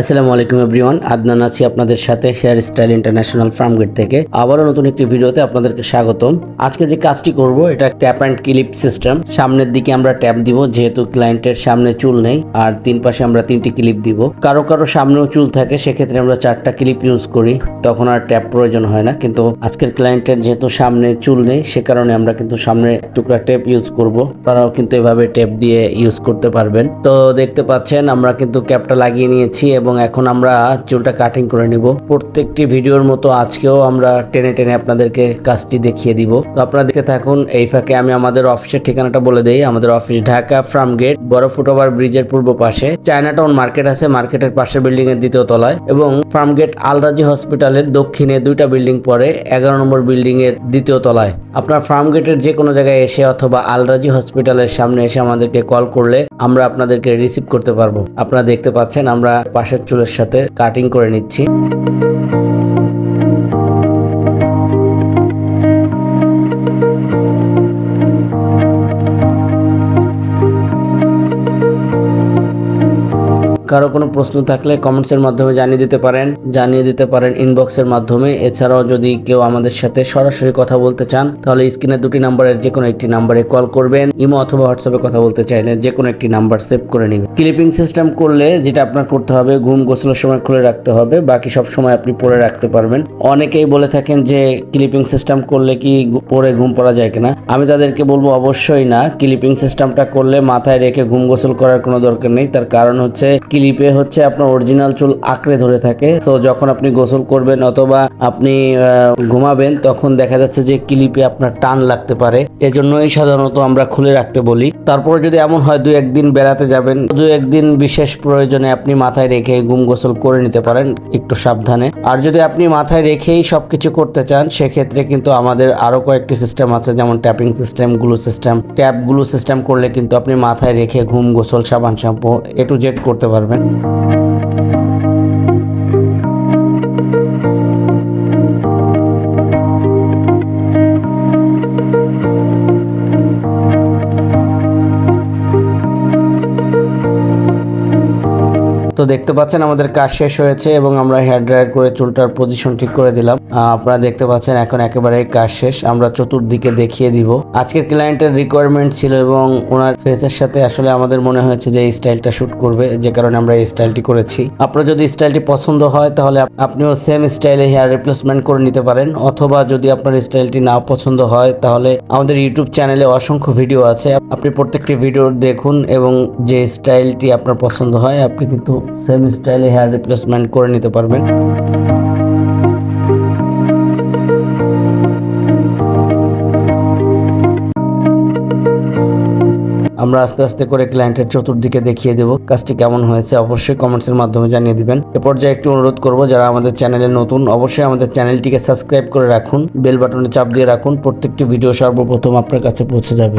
আসসালামু আলাইকুম এভরিওয়ান, আদনান আছি আপনাদের সাথে hair style international Farm Gate থেকে। আবারও নতুন একটি ভিডিওতে আপনাদেরকে স্বাগতম। আজকে যে কাজটি করব, এটা ট্যাপ অ্যান্ড ক্লিপ সিস্টেম। সামনের দিকে আমরা ট্যাপ দিব, যেহেতু ক্লায়েন্টের সামনে চুল নেই, আর তিন পাশে আমরা তিনটি ক্লিপ দিব। কারও কারও সামনেও চুল থাকে, সেক্ষেত্রে আমরা চারটা ক্লিপ ইউজ করি। তখন আর ট্যাপ প্রয়োজন হয় না, কিন্তু আজকের ক্লায়েন্টের যেহেতু সামনে চুল নেই, সে কারণে আমরা কিন্তু সামনে টুকরা টেপ ইউজ করব। তারাও কিন্তু এভাবে টেপ দিয়ে ইউজ করতে পারবেন। তো দেখতে পাচ্ছেন, আমরা কিন্তু ক্যাপটা লাগিয়ে নিয়েছি এবং এখন আমরা চুলটা কাটিং করে নিব। প্রত্যেকটি ভিডিওর মতো আজকেও আমরা টেনে টেনে আপনাদেরকে কাজটি দেখিয়ে দিব। তো আপনারা দেখতে থাকুন, এই ফাঁকে আমি আমাদের অফিসের ঠিকানাটা বলে দেই। আমাদের অফিস ঢাকা ফার্ম গেট বড় ফুটওভার ব্রিজের পূর্ব পাশে। চায়না টাউন মার্কেট আছে মার্কেটের পাশে বিল্ডিং এর দ্বিতীয় তলায় এবং ফার্ম গেট আলরাজি হসপিটালের দক্ষিণে দুইটা বিল্ডিং পরে এগারো নম্বর বিল্ডিং এর দ্বিতীয় তলায়। আপনার ফার্ম গেটের যে কোনো জায়গায় এসে অথবা আলরাজি হসপিটালের সামনে এসে আমাদেরকে কল করলে আমরা আপনাদেরকে রিসিভ করতে পারব। আপনারা দেখতে পাচ্ছেন, আমরা পাশের চুলের সাথে কাটিং করে নিচ্ছি। কারও কোনো প্রশ্ন থাকলে কমেন্টসের মাধ্যমে জানিয়ে দিতে পারেন, জানিয়ে দিতে পারেন ইনবক্সের মাধ্যমে। এছাড়াও যদি কেউ আমাদের সাথে সরাসরি কথা বলতে চান, তাহলে স্ক্রিনে দুটি নাম্বারের যে কোনো একটি নাম্বারে কল করবেন, ইমো অথবা হোয়াটসঅ্যাপে কথা বলতে চাইলে যে কোনো একটি নাম্বার সেভ করে নেবেন। ক্লিপিং সিস্টেম করলে যেটা আপনার করতে হবে, ঘুম গোসলের সময় খুলে রাখতে হবে, বাকি সব সময় আপনি পরে রাখতে পারবেন। অনেকেই বলে থাকেন যে ক্লিপিং সিস্টেম করলে কি পরে ঘুম পড়া যায় কিনা? আমি তাদেরকে বলব অবশ্যই না। ক্লিপিং সিস্টেমটা করলে মাথায় রেখে ঘুম গোসল করার কোনো দরকার নেই। তার কারণ হচ্ছে ক্লিপে হচ্ছে আপনার অরিজিনাল চুল আঁকড়ে ধরে থাকে। সো যখন আপনি গোসল করবেন অথবা আপনি ঘুমাবেন, তখন দেখা যাচ্ছে যে ক্লিপে আপনার টান লাগতে পারে। এজন্যই সাধারণত আমরা খুলে রাখতে বলি। তারপরে যদি এমন হয় দুই একদিন বেড়াতে যাবেন দু একদিন বিশেষ প্রয়োজনে আপনি মাথায় রেখে ঘুম গোসল করে নিতে পারেন একটু সাবধানে। আর যদি আপনি মাথায় রেখেই সবকিছু করতে চান, সেক্ষেত্রে কিন্তু আমাদের আরও কয়েকটি সিস্টেম আছে, যেমন tapping system glue system tap glue system করলে কিন্তু আপনি মাথায় রেখে ঘুম গোসল, সাবান, শ্যাম্পু এ টু জেড করতে পারবেন। はい。তো দেখতে পাচ্ছেন আমাদের কাজ শেষ হয়েছে এবং আমরা হেয়ার ড্রায়ার করে চুলটার পজিশন ঠিক করে দিলাম। আপনারা দেখতে পাচ্ছেন এখন একেবারে কাজ শেষ। আমরা চতুর্দিকে দেখিয়ে দিব। আজকের ক্লায়েন্টের রিকোয়ারমেন্ট ছিল এবং ওনার ফেসের সাথে আসলে আমাদের মনে হয়েছে যে এই স্টাইলটা শুট করবে, যে কারণে আমরা এই স্টাইলটি করেছি। আপনার যদি স্টাইলটি পছন্দ হয়, তাহলে আপনিও সেম স্টাইলে হেয়ার রিপ্লেসমেন্ট করে নিতে পারেন। অথবা যদি আপনার স্টাইলটি না পছন্দ হয়, তাহলে আমাদের ইউটিউব চ্যানেলে অসংখ্য ভিডিও আছে। আপনি প্রত্যেকটি ভিডিও দেখুন এবং যে স্টাইলটি আপনার পছন্দ হয়, আপনি কিন্তু সেম স্টাইলে হেয়ার রিপ্লেসমেন্ট করে নিতে পারবেন। আমরা আস্তে আস্তে করে ক্লায়েন্টের চতুর্দিকে দেখিয়ে দেব, কাজটি কেমন হয়েছে, অবশ্যই কমেন্টসের মাধ্যমে জানিয়ে দিবেন। এ পর্যায়ে একটু অনুরোধ করব, যারা আমাদের চ্যানেলে নতুন, অবশ্যই আমাদের চ্যানেলটিকে সাবস্ক্রাইব করে রাখুন বেল বাটনে চাপ দিয়ে রাখুন, প্রত্যেকটি ভিডিও সর্বপ্রথম আপনার কাছে পৌঁছে যাবে।